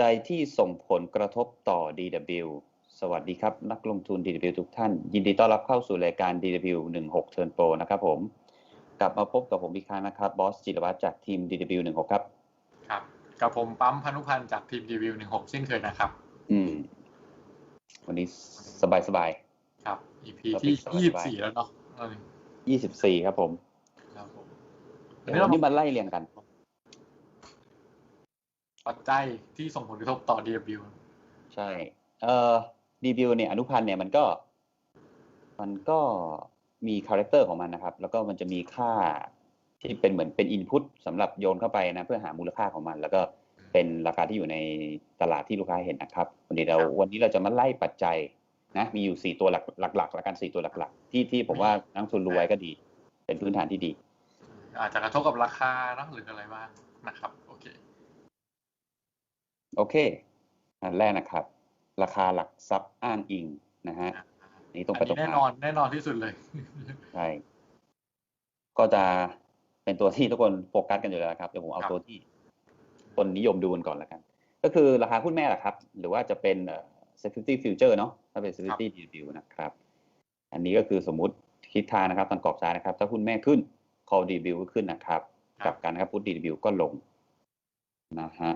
จัยที่ส่งผลกระทบต่อ DW สวัสดีครับ นักลงทุน DW ทุกท่าน ยินดีต้อนรับเข้าสู่รายการ DW 16 Turn Pro นะครับผม กลับมาพบกับผมอีกครั้งนะครับบอสจิรวัตรจากทีม DW 16ครับ ครับกับผมปั๊มพานุพันธ์จากทีมรีวิวหนึ่งหกเช่นเคยนะครับ อืม วันนี้สบายสบายครับ EP ครับที่สบายๆยี่สิบสี่แล้วเนาะเออยี่สิบสี่ครับผมครับผมเดี๋ยววันนี้มาไล่เรียงกัน ปัจจัยที่ส่งผลกระทบต่อ DW ใช่ เอ่อ DW เนี่ยอนุพันธ์เนี่ยมันก็ มันก็มีคาแรคเตอร์ของมันนะครับ แล้วก็มันจะมีค่าที่เป็นเหมือนเป็นอินพุตสำหรับโยนเข้าไปนะ เพื่อหามูลค่าของมัน แล้วก็เป็นราคาที่อยู่ในตลาดที่ลูกค้าเห็นนะครับ วันนี้เราครับวันนี้เราจะมาไล่ปัจจัยนะมีอยู่สี่ตัวหลักหลักๆละกันสี่ตัวหลัก ๆ ที่ที่ผมว่านักลงทุนรู้ไว้ก็ดี เป็นพื้นฐานที่ดี อาจจะกระทบกับราคาเนอะหรืออะไรบ้างนะครับ โอเคโอเค อันแรกนะครับ ราคาหลักทรัพย์อ้างอิงนะฮะนี่ตรงไปอันตรนี้งแน่มานอนแน่นอนที่สุดเลยใช่ก็จะเป็นตัวที่ทุกคนโฟกัสกันอยู่แล้วนะครับเดี๋ยวผมเอาครับตัวที่คนนิยมดูกันก่อนแล้วกัน ก็คือราคาหุ้นแม่แหละครับ หรือว่าจะเป็นเอ่อ security future เนาะถ้าเป็น security DW นะครับ อันนี้ก็คือสมมุติทิศทางนะครับทางกรอบซ้ายนะครับ ถ้าหุ้นแม่ขึ้น call DW ก็ขึ้นนะครับครักับบการนะครับพุท DW ก็ลงนะฮะ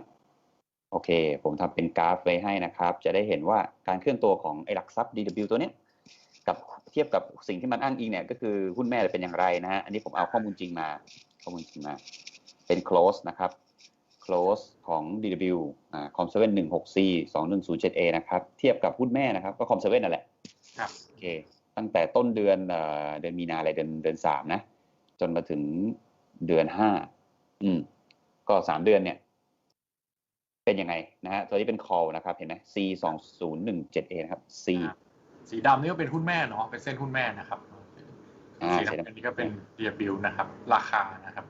โอเค ผมทำเป็นกราฟไว้ให้นะครับ จะได้เห็นว่าการเคลื่อนตัวของไอ้หลักทรัพย์ DW ตัวเนี้ยกับเทียบกับสิ่งที่มันอ้างอิงเนี่ยก็คือหุ้นแม่เป็นอย่างไรนะฮะ อันนี้ผมเอาข้อมูลจริงมา ข้อมูลจริงมา เป็น close นะครับ close ของ DW อ่า com 7 1 6 c 2 1 0 7 a นะครับ เทียบกับหุ้นแม่นะครับ ก็ com 7นั่นแหละครับโอเค ตั้งแต่ต้นเดือนเอ่อเดือนมีนาอะไรเดือนเดือนสามนะ จนมาถึงเดือนห้าอืม ก็สามเดือนเนี่ย เป็นยังไงนะฮะตัวนี้เป็น call นะครับ เห็นไหม C สองศูนย์หนึ่งเจ็ด A นะครับ C ครับสีดำนี่ก็เป็นหุ้นแม่เนาะเป็นเส้นหุ้นแม่นะครับอ่าสีสีดำดำอันนี้ก็เป็น DW นะครับ ราคานะครับ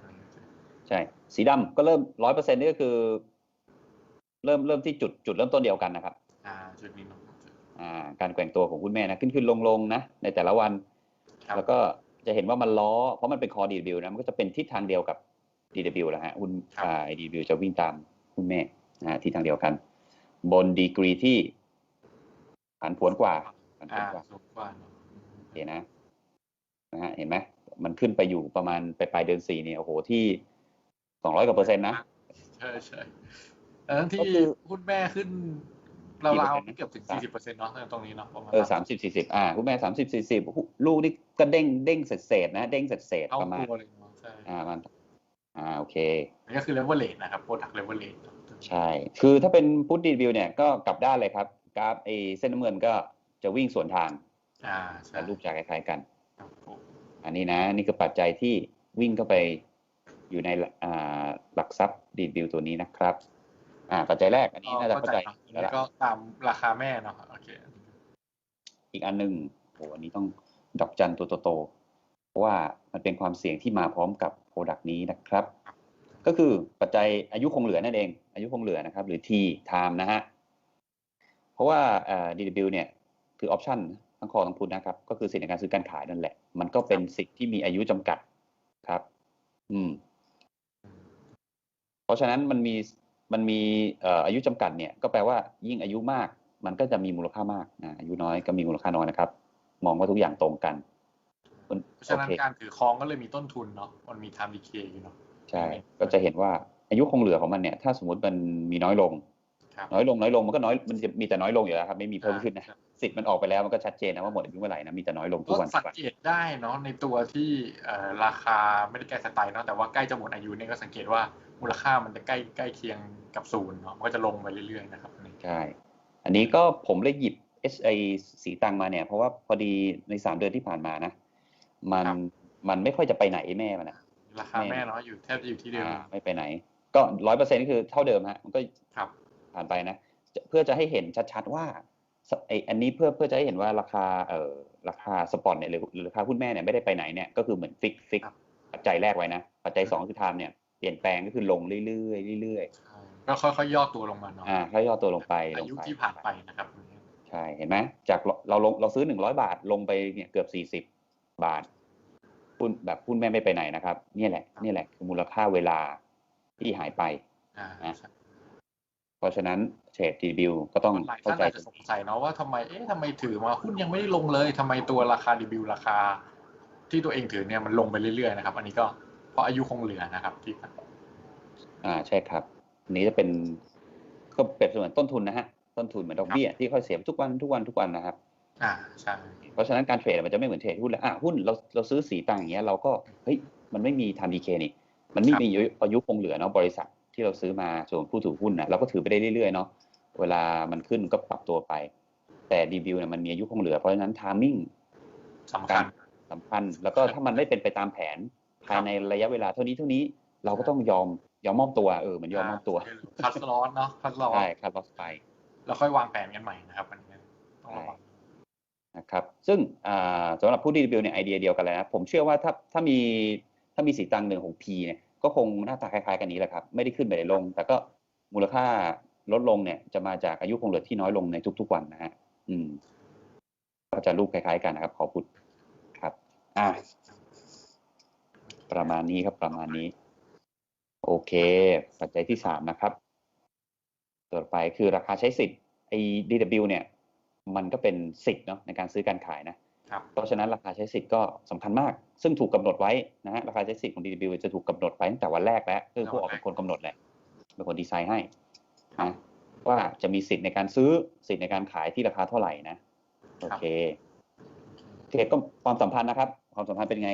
ใช่ สีดำก็เริ่มร้อยเปอร์เซ็นนี่ก็คือ เริ่มเริ่มที่จุดจุดเริ่มต้นเดียวกันนะครับ อ่าจุดนี้เนาะอ่า การแกว่งตัวของหุ้นแม่นะขึ้นขึ้นลงลงนะ ในแต่ละวันครับแล้วก็จะเห็นว่ามันล้อ เพราะมันเป็นคอ DW นะมันก็จะเป็นทิศทางเดียวกับ DW แหละฮะหุ้นอ่า DW จะวิ่งตามหุ้นแม่ นะฮะทิศทางเดียวกัน บนดีกรีที่ผันผวนกว่าผันผวอ่านกว่าสูงกว่าเนอะโอเคนะนะฮะเห็นไหมมันขึ้นไปอยู่ประมาณไปปลายเดือนสี่เนี่ยโอ้โหที่สองร้อยกว่าเปอร์เซ็นต์นะใช่ใช่แต่ทั้งที่ก็คือหุ้นแม่ขึ้นกี่ราวเปอร์เซ็นต์นะๆเกือบถึงสามสี่สิบเปอร์เซ็นต์เนาะตรงนี้เนาะประมาณเออสามสิบสี่สิบอ่าคุณแม่สามสิบสี่สิบลูกนี่ก็เด้งเด้งเศษเศษๆนะเด้งเศษเศษๆเท่าประมาณตัวเลยเนาะใช่อ่ามันอ่าโอเคนี่ก็คือเลเวลเลทนะครับโปรดักต์เลเวลเลท ใช่ คือถ้าเป็นพุทดีวิวเนี่ยก็กลับด้านเลยครับ กราฟไอเส้นน้ำเงินก็จะวิ่งสวนทางอ่าใช่แต่รูปจะคล้ายๆกันครับผมอันนี้นะ นี่คือปัจจัยที่วิ่งเข้าไปอยู่ในอ่าหลักทรัพย์ดีวิวตัวนี้นะครับอ่าปัจจัยแรกอันนี้น่าจะเข้าใจเนาะอันแล้วนี้ล่ะก็ตามราคาแม่เนาะโอเคอีกอันหนึ่งโหอันนี้ต้องดอกจันตัวโตๆเพราะว่ามันเป็นความเสี่ยงที่มาพร้อมกับโปรดักต์นี้นะครับ ก็คือปัจจัยอายุคงเหลือนั่นเอง อายุคงเหลือนะครับ หรือ T time นะฮะ เพราะว่าเอ่อ DW เนี่ยคือออปชันทั้งคอทั้งพุทนะครับ ก็คือสิทธิในการซื้อการขายนั่นแหละ มันก็เป็นสิทธิที่มีอายุจำกัดครับ อืม เพราะฉะนั้นมันมีมันมีเอ่ออายุจำกัดเนี่ย ก็แปลว่ายิ่งอายุมาก มันก็จะมีมูลค่ามากนะอายุน้อยก็มีมูลค่าน้อยนะครับ มองว่าทุกอย่างตรงกันคุณเพราะฉะโอนั้นเคการถือครองก็เลยมีต้นทุนเนาะมันมี time decay อยู่เนาะ ใช่ก็จะเห็นว่าอายุคงเหลือของมันเนี่ยถ้าสมมติมันมีน้อยลงครับน้อยลงน้อยลงมันก็น้อยมันจะมีแต่น้อยลงอยู่แล้วครับไม่มีเพิ่มขึ้นนะครับสิทธิ์มันออกไปแล้วมันก็ชัดเจนนะว่าหมดอายุเมื่อไหร่นะมีแต่น้อยลงทุก็กวันทุสักวันงเกตได้เนาะในตัวที่เอ่อราคาไม่ได้ใกล้สไตล์เนาะแต่ว่าใกล้จะหมดอายุเนี่ยก็สังเกตว่ามูลค่ามันจะใกล้ใกล้เคียงกับศูนย์เนาะมันก็จะลงไปเรื่อยๆนะครับอันนี้ใช่อันนี้ก็ผมเลยหยิบ SI สีตังมาเนี่ย เพราะว่าพอดีในสามเดือนที่ผ่านมานะ มันมันไม่ค่อยจะไปไหนแม่มันนะ ราคาแม่เนาะอยู่แทบจะอยู่ที่เดิมอ่าไม่ไปไหน ก็ร้อยเปอร์เซ็นต์คือเท่าเดิมฮะมันก็ครับผ่านไปนะจะเพื่อจะให้เห็นชัดๆว่าสไออันนี้เพื่อเพื่อจะให้เห็นว่าราคาเอ่อราคาสปอร์ตเนี่ยหรือหรือราคาหุ้นแม่เนี่ยไม่ได้ไปไหนเนี่ยก็คือเหมือนฟิกฟิกครับปัจจัยแรกไว้นะปัจจัยสองคือไทม์เนี่ยเปลี่ยนแปลงก็คือลงเรื่อยๆเรื่อยใช่ก็ค่อยๆย่อตัวลงมาเนาะๆอ่าค่อยย่อตัวลงไปลอางยุไปที่ผ่านไปนะครับใช่เห็นไหมจากเราเราลงเราซื้อหนึ่งร้อยบาทลงไปเนี่ยเกือบสี่สิบบาท หุ้นแบบหุ้นแม่ไม่ไปไหนนะครับเนี่ยแหละเนี่ยแหละคือมูลค่าเวลาที่หายไปอ่านะใช่เพราะฉะนั้นเทรด DW ก็ต้องหลายเข้าท่านใจอาจจะสงสัยเนาะว่าทำไมเอ๊ะทำไมถือมาหุ้นยังไม่ได้ลงเลยทำไมตัวราคารีวิวราคา ที่ตัวเองถือเนี่ยมันลงไปเรื่อยๆนะครับ อันนี้ก็เพราะอายุคงเหลือนะครับที่อ่าใช่ครับอันนี้จะเป็นก็เปรียบเสมือนต้นทุนนะฮะต้นทุนเหมือนดอกเบี้ยที่ค่อยเสียทุกวันทุกวันทุกวันนะครับ อ่าใช่เพราะฉะนั้นการเทรดมันจะไม่เหมือนเทรดหุ้นแล้วอะหุ้นเราเราซื้อสีตังค์อย่างเงี้ยเราก็เฮ้ยมันไม่มีทำดีเคนี่ มันไม่มีอายุคงเหลือเนาะบริษัทที่เราซื้อมาส่วนผู้ถือหุ้นนะเราก็ถือไปได้เรื่อยๆเนาะเวลามันขึ้นก็ปรับตัวไป แต่ดีบิวเนี่ยมันมีอายุคงเหลือเพราะฉะนั้นทามมิ่งสำคัญสำคัญ แล้วก็ถ้ามันไม่เป็นไปตามแผนภายในระยะเวลาเท่านี้เท่านี้เราก็ต้องยอมยอมมอบตัวเออมันยอมมอบตัวคัดลอสเนาะคัดลอสใช่ครับลอสไป แล้วค่อยวางแผนกันใหม่นะครับอันนี้ต้องระวัง นะครับซึ่งอ่าสำหรับผู้ดีบิวเนี่ยไอเดียเดียวกันเลยนะผมเชื่อว่าถ้าถ้ามีถ้ามีสีตังหนึ่งของ P เนี่ยก็คงหน้าตาคล้ายๆกันนี้แหละครับ ไม่ได้ขึ้นไม่ได้ลง แต่ก็มูลค่าลดลงเนี่ยจะมาจากอายุคงเหลือที่น้อยลงในทุกๆวันนะฮะอืมก็จะรูปคล้ายๆกันนะครับ ขอพูดครับอ่าประมาณนี้ครับประมาณนี้ โอเค ปัจจัยที่สามนะครับ ต่อไปคือราคาใช้สิทธิ์ไอ้ DW เนี่ย มันก็เป็นสิทธิ์เนาะในการซื้อการขายนะครับเพราะฉะนั้นราคาใช้สิทธิ์ก็สำคัญมาก ซึ่งถูกกำหนดไว้นะฮะราคาใช้สิทธิ์ของ DW จะถูกกำหนดไว้ตั้งแต่วันแรกแล้วคือผู้ออกเป็นคนกำหนดแหละเป็นคนดีไซน์ให้นะว่าจะมีสิทธิ์ในการซื้อสิทธิ์ในการขายที่ราคาเท่าไหร่นะโอเคเทรดก็ความสัมพันธ์นะครับ ความสัมพันธ์เป็นไง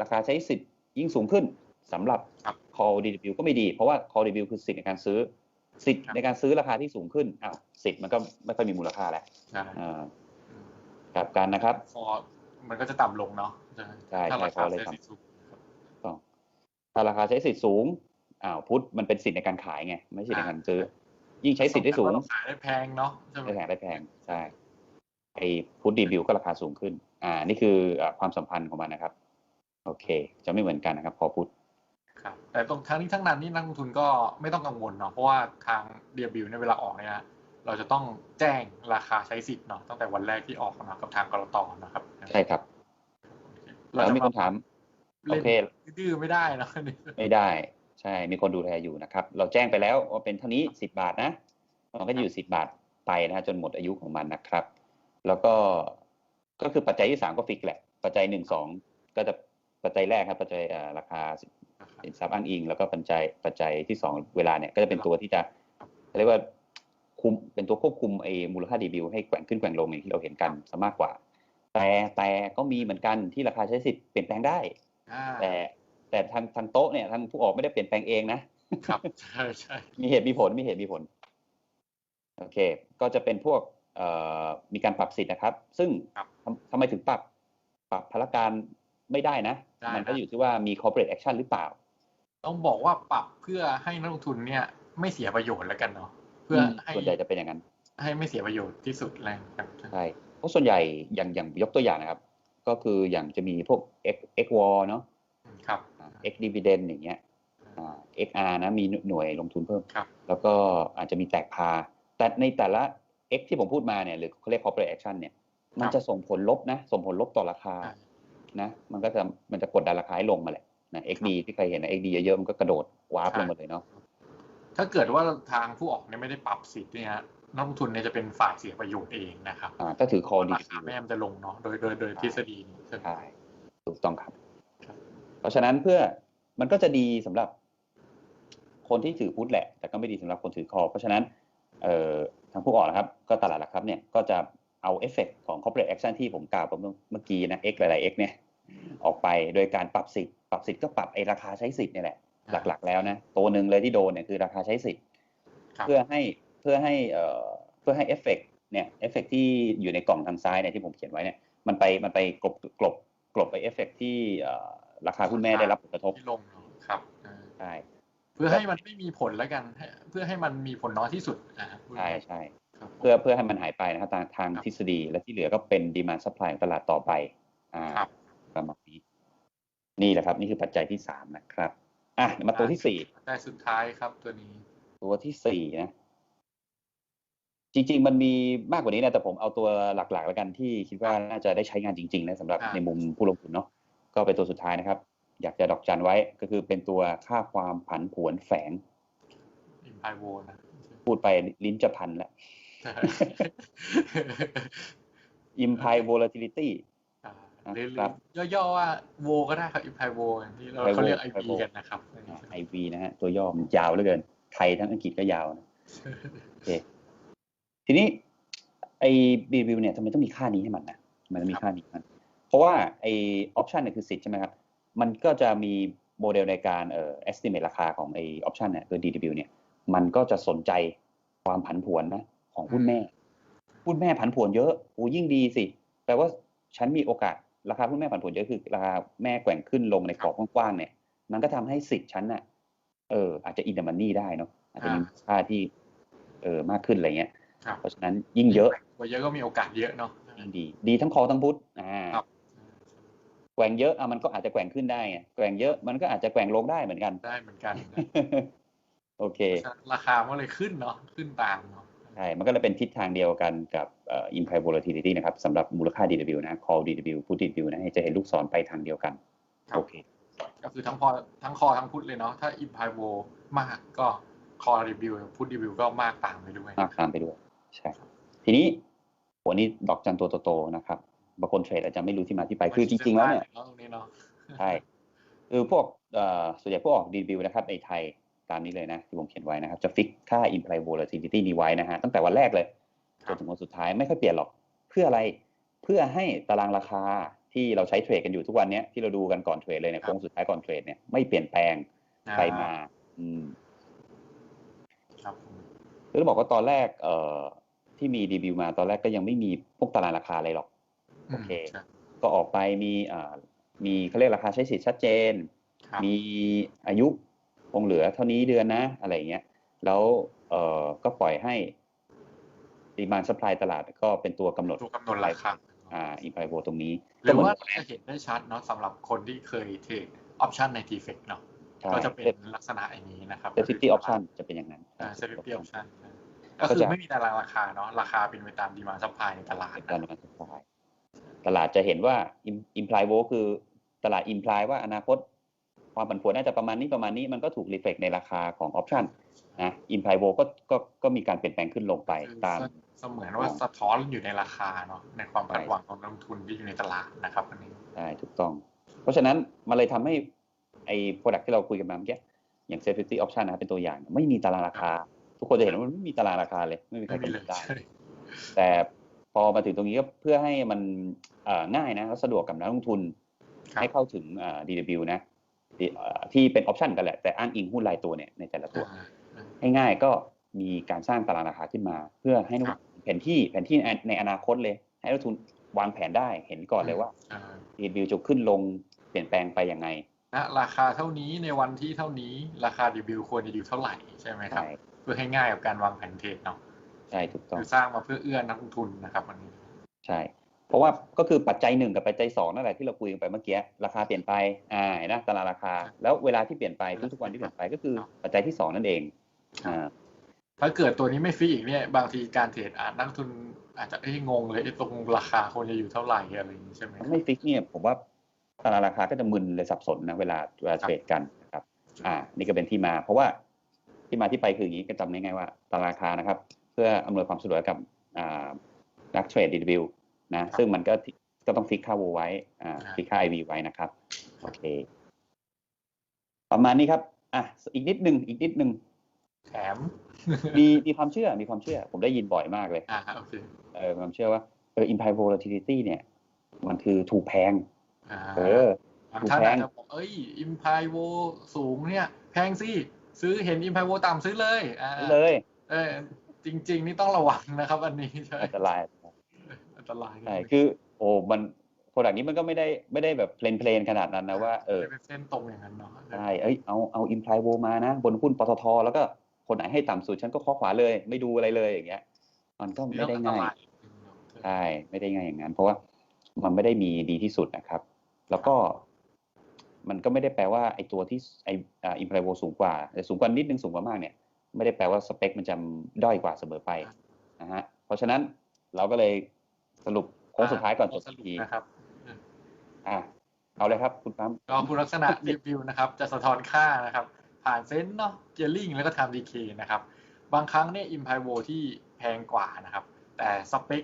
ราคาใช้สิทธิ์ยิ่งสูงขึ้นสำหรับครับ call DW ก็ไม่ดี เพราะว่า call DW คือสิทธิ์ในการซื้อ สิทธิ์ครับในการซื้อราคาที่สูงขึ้นอ้าวสิทธิ์มันก็ไม่ค่อยมีมูลค่าแล้วใช่อ่ากลับกันนะครับพอมันก็จะต่ำลงเนาะใช่ถ้าราใช่คาพอเลยเซ็นต่ำสิสูงต้องถ้าราคาใช้สิทธิ์สูงอ้าวพุทธมันเป็นสิทธิ์ในการขายไงไม่ใช่สิทธิ์ในการซื้อ ยิ่งใช้สิทธิ์ได้สูงเราขายได้แพงเนาะใช่ไหมได้แพงได้แพงใช่ไอ้พุทธดีบิวก็ราคาสูงขึ้น อ่า นี่คืออ่าความสัมพันธ์ของมันนะครับ โอเค จะไม่เหมือนกันนะครับ พอพุทธ ครับแต่ตรงทั้งนี้ทั้งนั้นนี่นักลงทุนก็ไม่ต้องกังวลเนาะเพราะว่าทางเดียบิวในยเวลาออกเนี่ยเราจะต้องแจ้งราคาใช้สิทธิ์เนาะตั้งแต่วันแรกที่ออกเนาะกับทางกรตนะครับ ใช่ครับเราแล้วจะมีคนถามโอเล่นเคดื้อไม่ได้เนาะไม่ได้ ใช่ มีคนดูแลอยู่นะครับ เราแจ้งไปแล้วว่าเป็นเท่านี้สิบบาทนะมันก็จะอยู่สิบบาทไปนะฮะจนหมดอายุของมันนะครับ แล้วก็ก็คือปัจจัยที่สามก็ฟิกแหละ ปัจจัยหนึ่งสองก็จะปัจจัยแรกครับ ปัจจัยเอ่อราคา สินทรัพย์อ้างอิง แล้วก็ปัจจัยปัจจัยที่สองเวลาเนี่ยก็จะเป็นตัวที่จะเรียกว่าคุมเป็นตัวควบคุมไอ้มูลค่าดีบิวให้แกว่งขึ้นแกว่งลงอย่างที่เราเห็นกันซะมากกว่า แต่แต่ก็มีเหมือนกันที่ราคาใช้สิทธิ์เปลี่ยนแปลงได้อ่าแต่แต่ทางทางโต๊ะเนี่ยทางผู้ออกไม่ได้เปลี่ยนแปลงเองนะครับใช่ใช่มีเหตุมีผลมีเหตุมีผลโอเค ก็จะเป็นพวกเอ่อมีการปรับสิทธิ์นะครับ ซึ่งทำทำไมถึงปรับปรับพละการไม่ได้นะ มันก็อยู่ที่ว่ามี corporate action หรือเปล่า ต้องบอกว่าปรับเพื่อให้นักลงทุนเนี่ยไม่เสียประโยชน์แล้วกันเนาะเพื่อให้ส่วนใหญ่จะเป็นอย่างนั้น ให้ไม่เสียประโยชน์ที่สุดแรงครับใช่เพราะส่วนใหญ่อย่างอย่างยกตัวอย่างนะครับ ก็คืออย่างจะมีพวก X X war เนาะครับอ่า X dividend อย่างเงี้ยอ่า XR นะมีหน่วยลงทุนเพิ่มครับแล้วก็อาจจะมีแตกพา แต่ในแต่ละ X ที่ผมพูดมาเนี่ยหรือเขาเรียก corporate action เนี่ย มันจะส่งผลลบนะ ส่งผลลบต่อราคาอ่า นะมันก็จะมันจะกดดันราคาให้ลงมาแหละนะ XD ที่ใครเห็นนะ XD เยอะๆมันก็กระโดดวาร์ปลงมาเลยเนาะถ้าเกิดว่าทางผู้ออกเนี่ยไม่ได้ปรับสิทธิ์เนี่ยนักลงทุนเนี่ยจะเป็นฝ่ายเสียประโยชน์เองนะครับอ่าถ้าถือ call ดีราคาแม่มันจะลงเนาะโดยโดยโดยทฤษฎีนี้ใช่ไหมใช่ถูกต้องครับครับ เพราะฉะนั้นเพื่อมันก็จะดีสำหรับคนที่ถือพุทธแหละ แต่ก็ไม่ดีสำหรับคนถือคอ เพราะฉะนั้นเอ่อทางผู้ออกนะครับ ก็ตลาดหลักทรัพย์เนี่ยก็จะ เอาเอฟเฟกของ corporate action ที่ผมกล่าวไปเมื่อเมื่อกี้นะ X หลาย ๆ X เนี่ยออกไปโดยการปรับสิทธิ์ปรับสิทธิ์ก็ปรับไอ้ราคาใช้สิทธิ์เนี่ยแหละหลัก ๆ แล้วนะตัวหนึ่งเลยที่โดนเนี่ยคือราคาใช้สิทธิ์ครับเพื่อให้เพื่อให้เอ่อเพื่อให้เอฟเฟกเนี่ยเอฟเฟกที่อยู่ในกล่องทางซ้ายเนี่ยที่ผมเขียนไว้เนี่ยมันไปมันไปกลบกลบกลบไปเอฟเฟกที่เอ่อราคาหุ้นแม่ได้รับผลกระทบที่ลงเนาะครับอ่าใช่เพื่อให้มันไม่มีผลแล้วกันให้เพื่อให้มันมีผลน้อยที่สุดอ่าใช่ใช่ครับ เพื่อเพื่อให้มันหายไปนะครับทางทางทฤษฎีและที่เหลือก็เป็นดีมานซัพพลายของตลาดต่อไปอ่าครับประมาณนี้นี่แหละครับ นี่คือปัจจัยที่สามนะครับอะเดี๋ยวมาตัวที่สี่แต่สุดท้ายครับตัวนี้ ตัวที่สี่นะจริง ๆ มันมีมากกว่านี้นะแต่ผมเอาตัวหลักๆ แล้วกันที่คิดว่าน่าจะได้ใช้งานจริงๆนะสำหรับอ่าในมุมผู้ลงทุนเนาะก็เป็นตัวสุดท้ายนะครับ อยากจะดอกจันไว้ก็คือเป็นตัวค่าความผันผวนแฝงอิมพายโวนะพูดไปลิ้นจะพันแล้ว implied volatility อ่าหรือหครับรือย่อๆว่าโวก็ได้ครับอิมพายโวที่เรา Imply เขาเรียก Wo ไอ Imply พี Wo กันนะครับ IV นะฮะตัวย่อมันยาวเหลือเกินไทยทั้งอังกฤษก็ยาวนะโอเคทีนี้ไอ้รีวิวเนี่ยทำไมต้องมีค่านี้ให้มันนะมันมีค่านี้ให้มัน เพราะว่าไอ้ option เนี่ยคือสิทธิ์ใช่ไหมครับ มันก็จะมีโมเดลในการเอ่อ estimate ราคาของไอ้ option เนี่ยคือ DW เนี่ย มันก็จะสนใจความผันผวนนะ ของหุ้นแม่ หุ้นแม่ผันผวนเยอะโอ้ยิ่งดีสิแปลว่าฉันมีโอกาสราคาหุ้นแม่ผันผวนเยอะคือราคาแม่แกว่งขึ้นลงในกรอบกว้างๆเนี่ย มันก็ทำให้สิทธิ์ฉันน่ะ เออ อาจจะอินดัมมันนี่ได้เนาะอาจจะมีค่าที่เออมากขึ้นอะไรเงี้ยครับเพราะฉะนั้นยิ่งเยอะกว่าเยอะก็มีโอกาสเยอะเนาะยิ่งดี ดีทั้งคอทั้งพุทอ่าครับแกว่งเยอะอะมันก็อาจจะแกว่งขึ้นได้ไงแกว่งเยอะมันก็อาจจะแกว่งลงได้เหมือนกันได้เหมือนกันนะโอเค ราคามันก็เลยขึ้นเนาะขึ้นตามเนาะใช่มันก็เลยเป็นทิศทางเดียวกันกับเอ่อ implied volatility นะครับสำหรับมูลค่า DW นะ call DW put DW นะจะเห็นลูกศรไปทางเดียวกันครับโอเคก็คือทั้งพอทั้งคอทั้งพุทเลยเนาะถ้าอิมพายโวมากก็คอรีวิวพุทรีวิวก็มากตามไปด้วยมากตามไปด้วยใช่ทีนี้โหนี่ดอกจันตัวโตๆนะครับบางคนเทรดอาจจะไม่รู้ที่มาที่ไปคือจริงๆแล้วเนี่ยตรงนี้เนาะใช่คือพวกเอ่อส่วนใหญ่พวกออก DW นะครับในไทย ตามนี้เลยนะที่ผมเขียนไว้นะครับ จะฟิกค่า implied volatility นี้ไว้นะฮะตั้งแต่วันแรกเลยจนถึงวันสุดท้ายไม่ค่อยเปลี่ยนหรอกเพื่ออะไรเพื่อให้ตารางราคาที่เราใช้เทรดกันอยู่ทุกวันเนี้ยที่เราดูกันก่อนเทรดเลยเนี่ยโค้งสุดท้ายก่อนเทรดเนี่ยไม่เปลี่ยนแปลงไปมา อืมครับผมคือต้องบอกว่าตอนแรก เอ่อ ที่มีดีบิวมาตอนแรกก็ยังไม่มีพวกตารางราคาอะไรหรอกโอเคใช่ก็ออกไปมีอ่ามีเขาเรียกราคาใช้สิทธิ์ชัดเจนครับมีอายุ คงเหลือเท่านี้เดือนนะอะไรอย่างเงี้ยแล้วเอ่อก็ปล่อยให้ดีมานสปายตลาดก็เป็นตัวกำหนดตัวกำหนดราคาอ่าอินไพโวตรงนี้หรือว่าก็เหมือนจะเห็นได้ชัดเนาะสำหรับคนที่เคยเทรดออปชันใน t f e c เนาะก็จะเป็นลักษณะอย่างนี้นะครับเซฟตี้ออปชันจะเป็นอย่างนั้นเซฟตี้ออปชันก็คือไม่มีตารางราคาเนาะราคาเป็นไปตามดีมาซัพพลายในตลาดเป็นการมาสปายตลาดจะเห็นว่าอิมพลายโวคือตลาดอิมพลายว่าอนาคต ความผันผวนน่าจะประมาณนี้ประมาณนี้มันก็ถูกรีเฟกในราคาของออปชันนะอิมพลายโวก็ก็ก็มีการเปลี่ยนแปลงขึ้นลงไปตามเสมือนว่าสะท้อนอยู่ในราคาเนาะในความคาดหวังของนักลงทุนที่อยู่ในตลาดนะครับอันนี้ใช่ถูกต้อง เพราะฉะนั้นมันเลยทำให้ไอ้ product ที่เราคุยกันมาเมื่อกี้อย่าง safety option นะครับเป็นตัวอย่าง ไม่มีตารางราคา ทุกคนจะเห็นว่ามันไม่มีตารางราคาเลย ไม่มีใครไม่มีกำหเลนยดได้ใช่แต่พอมาถึงตรงนี้ก็เพื่อให้มันเอ่อง่ายนะแล้วสะดวกกับนักลงทุนครับให้เข้าถึงเอ่อ DW นะ ที่เอ่อที่เป็นออปชันกันแหละ แต่อ้างอิงหุ้นรายตัวเนี่ยในแต่ละตัวอ่าให้ง่ายก็มีการสร้างตารางราคาขึ้นมา เพื่อให้นักลงทุนแผนที่แผนที่ในในอนาคตเลย ให้นักลงทุนวางแผนได้เห็นก่อนเลยว่าอ่า DW จะขึ้นลงเปลี่ยนแปลงไปยังไงณราคาเท่านี้ในวันที่เท่านี้ราคาดีบิวควรจะอยู่เท่าไหร่ใช่ไหมครับใช่เพื่อให้ง่ายกับการวางแผนเทรดเนาะใช่ถูกต้องคือสร้างมาเพื่อเอื้อนักลงทุนนะครับวันนี้ ใช่ เพราะว่าก็คือปัจจัยหนึ่งกับปัจจัยสองนั่นแหละที่เราคุยกันไปเมื่อกี้ราคาเปลี่ยนไปอ่าเห็นะตารางราคา แล้วเวลาที่เปลี่ยนไปทุกๆวันที่เปลี่ยนไปก็คือปัจจัยที่สองนั่นเองอ่าถ้าเกิดตัวนี้ไม่ฟิกอีกเนี่ยบางทีการเทรดอาจนักลงทุนอาจจะเอ้ยงงเลยไอ้ตรงราคาควรจะอยู่เท่าไหร่อะไรอย่างนี้ใช่ไหมครับไม่ฟิกเนี่ยผมว่าตารางราคาก็จะมึนเลยสับสนนะเวลาเวลาเทรดกันนะครับ อ่า นี่ก็เป็นที่มาเพราะว่าที่มาที่ไปคืออย่างนี้ก็จำง่ายๆว่าตารางราคานะครับ เพื่ออำนวยความสะดวกกับอ่านักเทรดดีวิว นะซึ่งมันก็ก็ต้องฟิกค่าโวไว้อ่าฟิกค่าไอวีไว้นะครับโอเค ประมาณนี้ครับอะอีกนิดนึงอีกนิดนึงแถมมีมีความเชื่อมีความเชื่อ ผมได้ยินบ่อยมากเลยอ่าโอเคเออความเชื่อว่าเออ implied volatility เนี่ย มันคือถูกแพงอ่าเออบางถูกท่านแพอางจจะบอกเอ้ยอิมพายโวสูงเนี่ย แพงสิซื้อเห็นอิมพายโวต่ำซื้อเลยอ่าเลยเออจริง ๆ นี่ต้องระวังนะครับ อันนี้ใช่อันตรายอัน ตรายใช่คือ โอ้มันโปรดักนี้มันก็ไม่ได้ไม่ได้แบบเพลนเพลนขนาดนั้นนะว่าเออไม่เป็นเส้นตรงอย่างนั้นเนาะใช่เอ้ยเอาเอา implied vol มานะ บนหุ้นปตทแล้วก็คนไหนให้ต่ำสุดฉันก็ข้อขวาเลย ไม่ดูอะไรเลยอย่างเงี้ย มันก็ไม่ได้ง่ายใช่ไม่ได้ง่ายอย่างนั้น เพราะว่ามันไม่ได้มีดีที่สุดนะครับ แล้วก็มันก็ไม่ได้แปลว่าไอ้ตัวที่ไอ้อิมพลายโวสูงกว่าแต่สูงกว่านิดนึงสูงกว่ามากเนี่ยไม่ได้แปลว่าสเปคมันจะด้อยกว่าเสมอไปนะฮะเพราะฉะนั้นเราก็เลย สรุปโค้งสุดท้ายก่อนจบสรุปทีนะครับอะเอาเลยครับคุณปั๊มก็คุณลักษณะรีวิวนะครับ จะสะท้อนค่านะครับ ผ่านเซนต์เนาะเจลลิงแล้วก็ไทม์ดีเคนะครับ บางครั้งเนี่ย Impaivo ที่แพงกว่านะครับ แต่สเปค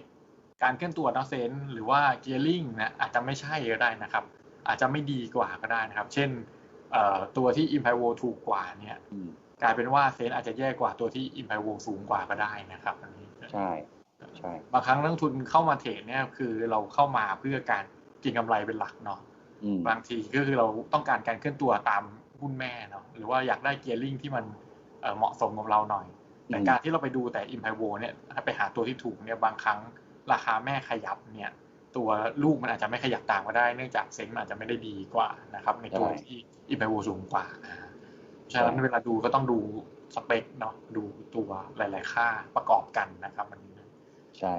การเคลื่อนตัวนักเซนหรือว่าเกียร์ลิงนะอาจจะไม่ใช่ก็ได้นะครับ อาจจะไม่ดีกว่าก็ได้นะครับ เช่นเอ่อตัวที่ Impaivo ถูกกว่าเนี่ยอืมกลายเป็นว่าเซนอาจจะแย่กว่าตัวที่ Impaivo สูงกว่าก็ได้นะครับอันนี้ใช่ใช่ บางครั้งนักลงทุนเข้ามาเทรดเนี่ยคือเราเข้ามาเพื่อการเกินกำไรเป็นหลักเนาะอืมบางทีก็คือเราต้องการการเคลื่อนตัวตามหุ้นแม่เนาะหรือว่าอยากได้เกียร์ลิงที่มันเอ่อเหมาะสมกับเราหน่อยแต่การที่เราไปดูแต่ i m p a i v o เนี่ยไปหาตัวที่ถูกเนี่ยบางครั้งราคาแม่ขยับเนี่ย ตัวลูกมันอาจจะไม่ขยับตามก็ได้ เนื่องจากเซ็งมันอาจจะไม่ได้ดีกว่านะครับ ในตัวที่ i m p a i v o สูงกว่าอ่าฉะนั้นเวลาดูก็ต้องดูสเปคเนาะดูตัวหลาย ๆ ค่าประกอบกันนะครับมัน ใช่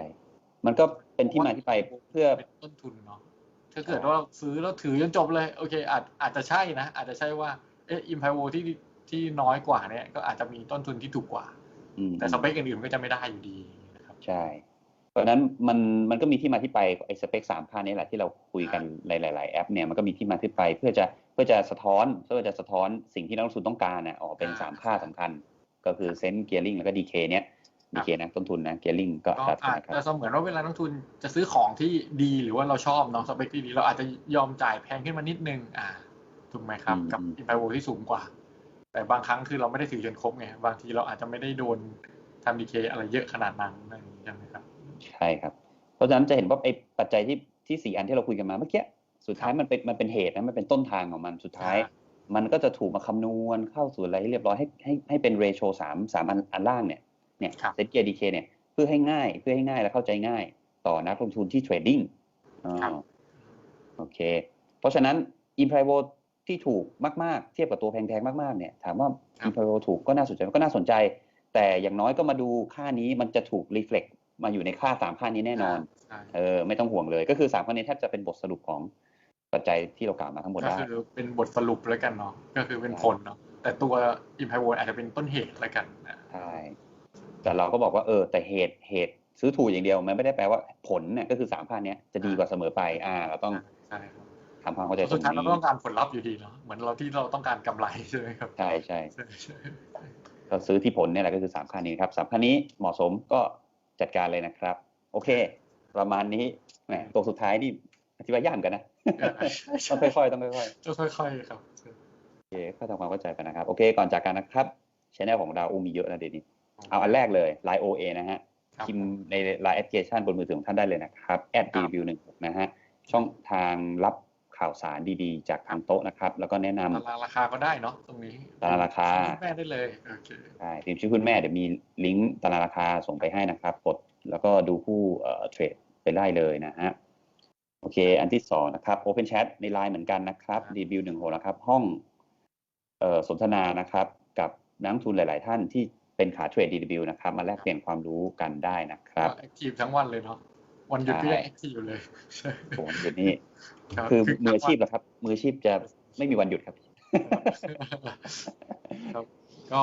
มันก็เป็นที่มาที่ไปเพื่อเป็นต้นทุนเนาะถ้าเกิดว่าซื้อแล้วถือจนจบเลย โอเค อาจอาจจะใช่นะ อาจจะใช่ว่าเอออิมพายโวที่ที่น้อยกว่าเนี่ย ก็อาจจะมีต้นทุนที่ถูกกว่าอืมแต่สเปคอื่นๆก็จะไม่ได้อยู่ดีนะครับใช่เพราะฉะนั้นมันมันก็มีที่มาที่ไปไอ้สเปคสามพันนี้แหละที่เราคุยกันในหลาย ๆ แอปเนี่ยมันก็มีที่มาที่ไปเพื่อจะเพื่อจะสะท้อนเพื่อจะสะท้อนสิ่งที่นักลงทุนต้องการน่ะออกเป็นสามค่าสำคัญ ก็คือเซนต์เกียร์ลิงแล้วก็ดีเคเนี้ย ดีเคนะต้นทุนนะเกียร์ลิงก็ก็อัตราอาจนะครับจะเสมือนว่าเวลานักทุนจะซื้อของที่ดีหรือว่าเราชอบเนาะสเปคที่ดีเราอาจจะยอมจ่ายแพงขึ้นมานิดนึงอ่าถูกไหมครับ กับอิมพายโวที่สูงกว่า แต่บางครั้งคือเราไม่ได้ถือจนครบไงบางทีเราอาจจะไม่ได้โดนทำดีเคอะไรเยอะขนาดนั้นอะไรอย่างนี้ใช่ไหมครับใช่ครับ เพราะฉะนั้นจะเห็นว่าไอ้ปัจจัยที่ที่สี่อันที่เราคุยกันมาเมื่อกี้สุดท้ายมันเป็นมันเป็นเหตุนะมันเป็นต้นทางของมันสุดท้าย มันก็จะถูกมาคำนวณเข้าสู่อะไรให้เรียบร้อยให้ให้ให้เป็นเรโชสามสามอันอันล่างเนี่ย เนี่ยครับเซตเกียร์ดีเคเนี่ยเพื่อให้ง่ายเพื่อให้ง่ายและเข้าใจง่าย ต่อนักลงทุนที่เทรดดิ้งครับอ่าโอเค เพราะฉะนั้นอิมพ i โวที่ถูกมาก ๆ เทียบกับตัวแพงๆมากๆเนี่ยถามว่าอิมพ i โวถูกก็น่าสนใจก็น่าสนใจ แต่อย่างน้อยก็มาดูค่านี้มันจะถูกรีเฟล็กมาอยู่ในค่าสามค่านี้แน่นอนใช่เออไม่ต้องห่วงเลย ก็คือสามค่านี้แทบจะเป็นบทสรุปของปัจจัยที่เรากล่าวมาทั้งหมดก็ได้คือเป็นบทสรุปแล้วกันเนาะก็คือเป็นผลเนาะแต่ตัวอิมพายโวอาจจะเป็นต้นเหตุแล้วกันนะใช่ แต่เราก็บอกว่าเออแต่เหตุเหตุซื้อถูกอย่างเดียวมันไม่ได้แปลว่าผลเนี่ยก็คือสามพันเนี้ยจะดีกว่าเสมอไปอ่าเราต้องใช่ครับทำความเข้าใจตรสุดงท้ายเรานี้ก็ต้องการผลลัพธ์อยู่ดีเนาะเหมือนเราที่เราต้องการกำไรใช่ไหมครับใช่ใช่ใช่ใช่ก็ซื้อที่ผลเนี่ยแหละก็คือสามค่านี้ครับสามค่านี้เหมาะสมก็จัดการเลยนะครับ โอเค ประมาณนี้แหมตัวสุดท้ายนี่อธิบายยากเหมือนกันนะต้องค่อยๆต้องค่อยจะค่อยๆครับๆโอเคก็ทำความเข้าใจกันนะครับ โอเค ก่อนจากกันนะครับชแนลของเราอูมีเยอะนะเดี๋ยวนี้ เอาอันแรกเลย Line OA นะฮะครับพิมพ์ใน Line Application บนมือถือของท่านได้เลยนะครับครับ review หนึ่งนะฮะช่องทางรับข่าวสารดีๆ จากทางโต๊ะนะครับ แล้วก็แนะนำตารางราคาก็ได้เนาะตรงนี้ตารางราคาแม่ได้เลยโอเคใช่พิมพ์ชื่อคุณแม่เดี๋ยวมีลิงก์ตารางราคาส่งไปให้นะครับกดแล้วก็ดูผู้เอ่อเทรดไปได้เลยนะฮะโอเค อันที่สองนะครับ Open Chat ใน Line เหมือนกันนะครับครับรีวิวหนึ่งโหนะครับ ห้องเอ่อสนทนานะครับ กับนักลงทุนหลาย ๆ ท่านที่ เป็นขาเทรด DW นะครับ มาแลกเปลี่ยนความรู้กันได้นะครับแอคทีฟทั้งวันเลยเนาะวันหยุดก็ยังแอคทีฟอยู่เลยใช่โอ้โหเดี๋ยวนี้รับคือมืออาชีพเหรอครับ มืออาชีพจะไม่มีวันหยุดครับ ครับ ก็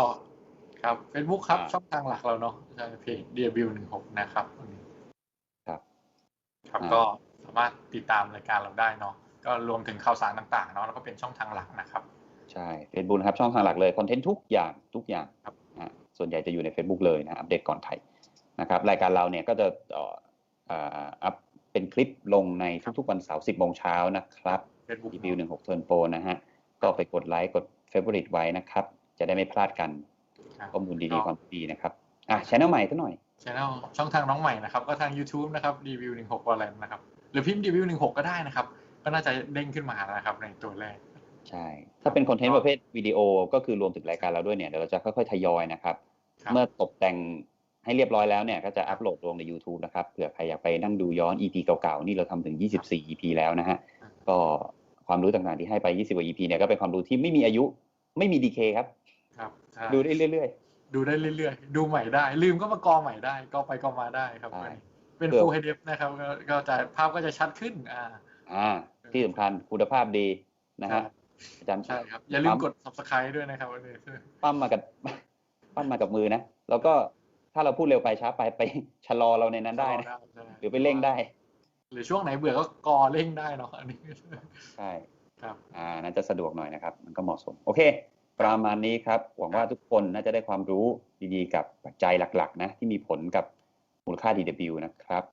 ครับเฟซบุ๊กครับอ่าช่องทางหลักเราเนาะใช่เพจเดียบิวหนึ่งหกนะครับวันนี้ครับ ครับอ่าก็สามารถติดตามรายการเราได้เนาะก็รวมถึงข่าวสารต่างๆเนาะแล้วก็เป็นช่องทางหลักนะครับ ใช่ Facebook นะครับช่องทางหลักเลยคอนเทนต์ทุกอย่างทุกอย่างครับอ่า ส่วนใหญ่จะอยู่ใน Facebook เลยนะอัปเดตก่อนใครนะครับรายการเราเนี่ยก็จะเอ่ออ่าอัพเป็นคลิปลงในทุกๆวันเสาร์10โมงเช้านะครับเฟซบุ๊กรีวิว16 Turn Pro นะฮะก็ไปกดไลค์กด Favorite ไว้นะครับ จะได้ไม่พลาดกันข้อมูลดีๆความรู้ดีนะครับอะช anel ใหม่ซะหน่อยช anel ช่องทางน้องใหม่นะครับ ก็ทาง YouTube นะครับรีวิวหนึ่งหกวอลเลนนะครับ หรือพิมพ์รีวิวหนึ่งหกก็ได้นะครับ ก็น่าจะเด้งขึ้นมานะครับในตัวแรก ใช่ ถ้าเป็นคอนเทนต์ประเภทวิดีโอก็คือรวมถึงรายการเราด้วยเนี่ยเดี๋ยวเราจะค่อยๆทยอยนะครับครับ เมื่อตกแต่งให้เรียบร้อยแล้วเนี่ยก็จะอัปโหลดลงใน YouTube นะครับเผื่อใครอยากไปนั่งดูย้อน EP เก่าๆ นี่เราทำถึง 24 EP แล้วนะฮะ ก็ความรู้ต่างๆที่ให้ไป 20กว่า EP เนี่ยก็เป็นความรู้ที่ไม่มีอายุไม่มีดีเคครับ ครับใช่ดูได้เรื่อยดูได้เรื่อยๆ ดูใหม่ได้ ลืมก็มากอใหม่ได้ ก็ไปก็มาได้ครับใช่เป็นเพื่อ Full HD นะครับก็ก็จะภาพก็จะชัดขึ้น อ่าๆอ่า ที่สำคัญคุณภาพดีนะฮะ อาจารย์ใช่ครับ อย่าลืมกด subscribe ด้วยนะครับวันนี้ปั้มมากับปั้มมากับมือนะ แล้วก็ถ้าเราพูดเร็วไปช้าไปไปชะลอเราในนั้นได้นะใช่หรือไปเร่งได้ หรือช่วงไหนเบื่อก็กอเร่งได้เนาะอันนี้ใช่ครับอ่าน่าจะสะดวกหน่อยนะครับ มันก็เหมาะสม โอเค ประมาณนี้ครับ หวังว่าทุกคนน่าจะได้ความรู้ดีๆ กับปัจจัยหลักๆ นะ ที่มีผลกับมูลค่า DW นะครับ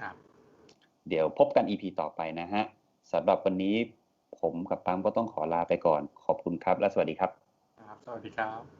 ครับ เดี๋ยวพบกัน EP ต่อไปนะฮะสำหรับวันนี้ ผมกับปั๊มก็ต้องขอลาไปก่อน ขอบคุณครับ และสวัสดีครับ ครับ สวัสดีครับ